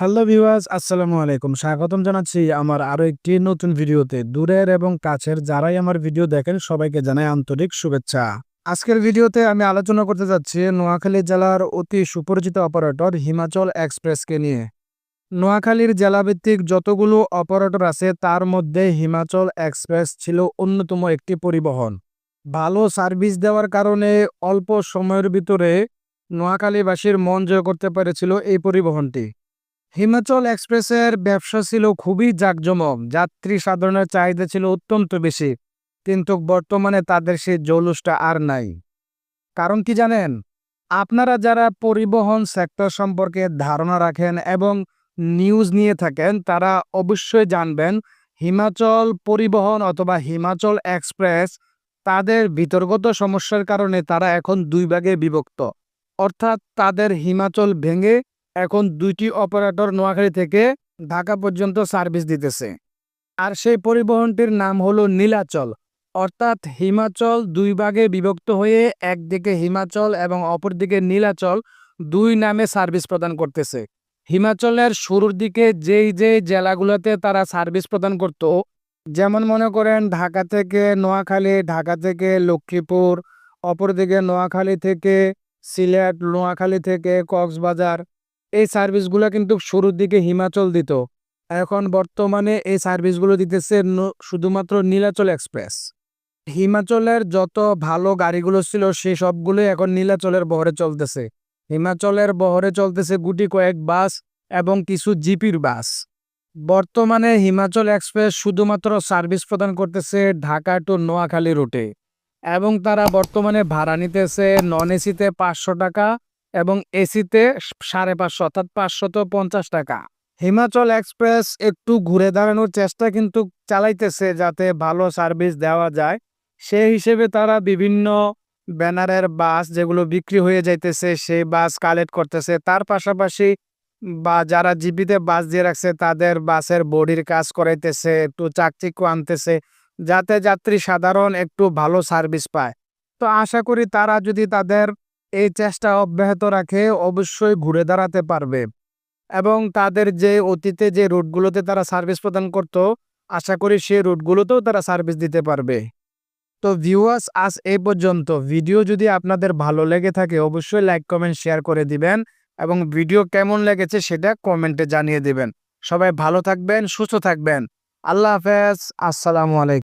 Hello viewers, আসসালামু আলাইকুম। স্বাগতম জানাচ্ছি আমার আরও একটি নতুন ভিডিওতে। দূরের এবং কাছের যারাই আমার ভিডিও দেখেন, সবাইকে জানাই আন্তরিক শুভেচ্ছা। আজকের ভিডিওতে আমি আলোচনা করতে যাচ্ছি নোয়াখালী জেলার অতি সুপরিচিত অপারেটর হিমাচল এক্সপ্রেসকে নিয়ে। নোয়াখালীর জেলাভিত্তিক যতগুলো অপারেটর আছে, তার মধ্যে হিমাচল এক্সপ্রেস ছিল অন্যতম একটি পরিবহন। ভালো সার্ভিস দেওয়ার কারণে অল্প সময়ের ভিতরে নোয়াখালীবাসীর মন জয় করতে পেরেছিল এই পরিবহনটি। হিমাচল এক্সপ্রেসের ব্যবসা ছিল খুবই জাঁকজমক। যাত্রী সাধারণের চাহিদা ছিল অত্যন্ত বেশি, কিন্তু বর্তমানে তাদের সেই জৌলুসটা আর নাই। কারণ কি জানেন? আপনারা যারা পরিবহন সেক্টর সম্পর্কে ধারণা রাখেন এবং নিউজ নিয়ে থাকেন, তারা অবশ্যই জানবেন হিমাচল পরিবহন অথবা হিমাচল এক্সপ্রেস তাদের বিতর্গত সমস্যার কারণে তারা এখন দুই ভাগে বিভক্ত। অর্থাৎ তাদের হিমাচল ভেঙে এখন দুইটি অপারেটর নোয়াখালী থেকে ঢাকা পর্যন্ত সার্ভিস দিতেছে। আর সেই পরিবহনটির নাম হলো নীলাচল, অর্থাৎ হিমাচল দুই ভাগে বিভক্ত হয়ে একদিকে হিমাচল এবং অপরদিকে নীলাচল দুই নামে সার্ভিস প্রদান করতেছে। হিমাচলের শুরুর দিকে যেই যেই জেলাগুলোতে তারা সার্ভিস প্রদান করত, যেমন মনে করেন ঢাকা থেকে নোয়াখালী, ঢাকা থেকে লক্ষ্মীপুর, অপরদিকে নোয়াখালী থেকে সিলেট, নোয়াখালী থেকে কক্সবাজার এই সার্ভিসগুলো কিন্তু শুরুর দিকে হিমাচল দিত। এখন বর্তমানে এই সার্ভিসগুলো দিতেছে শুধুমাত্র নীলাচল এক্সপ্রেস। হিমাচলের যত ভালো গাড়িগুলো ছিল, সেই সবগুলোই এখন নীলাচলের বহরে চলতেছে। হিমাচলের বহরে চলতেছে গুটি কয়েক বাস এবং কিছু জিপির বাস। বর্তমানে হিমাচল এক্সপ্রেস শুধুমাত্র সার্ভিস প্রদান করতেছে ঢাকা টু নোয়াখালী রুটে। এবং তারা বর্তমানে ভাড়া নিতেছে নন এসিতে পাঁচশো টাকা এবং এসিতে সাড়ে পাঁচশো অর্থাৎ পাঁচশত পঞ্চাশ টাকা। হিমাচল এক্সপ্রেস একটু ঘুরে দাঁড়ানোর চেষ্টা কিন্তু চালাইতেছে যাতে ভালো সার্ভিস দেওয়া যায়। সেই হিসেবে তারা বিভিন্ন ব্যানারের বাস যেগুলো বিক্রি হয়ে যাইতেছে সেই বাস কালেক্ট করতেছে। তার পাশাপাশি বা যারা জিপিতে বাস দিয়ে রাখছে, তাদের বাসের বডির কাজ করাইতেছে, একটু চাকচিক্য আনতেছে, যাতে যাত্রী সাধারণ একটু ভালো সার্ভিস পায়। তো আশা করি তারা যদি তাদের এই চেষ্টা অব্যাহত রাখে অবশ্যই ঘুরে দাঁড়াতে পারবে। এবং তাদের যে অতীতে যে রুটগুলোতে তারা সার্ভিস প্রদান করত, আশা করি সেই রুটগুলোতেও তারা সার্ভিস দিতে পারবে। তো ভিউয়ার্স, আজ এই পর্যন্ত। ভিডিও যদি আপনাদের ভালো লেগে থাকে, অবশ্যই লাইক, কমেন্ট, শেয়ার করে দিবেন এবং ভিডিও কেমন লেগেছে সেটা কমেন্টে জানিয়ে দিবেন। সবাই ভালো থাকবেন, সুস্থ থাকবেন। আল্লাহ হাফেজ, আসসালামু আলাইকুম।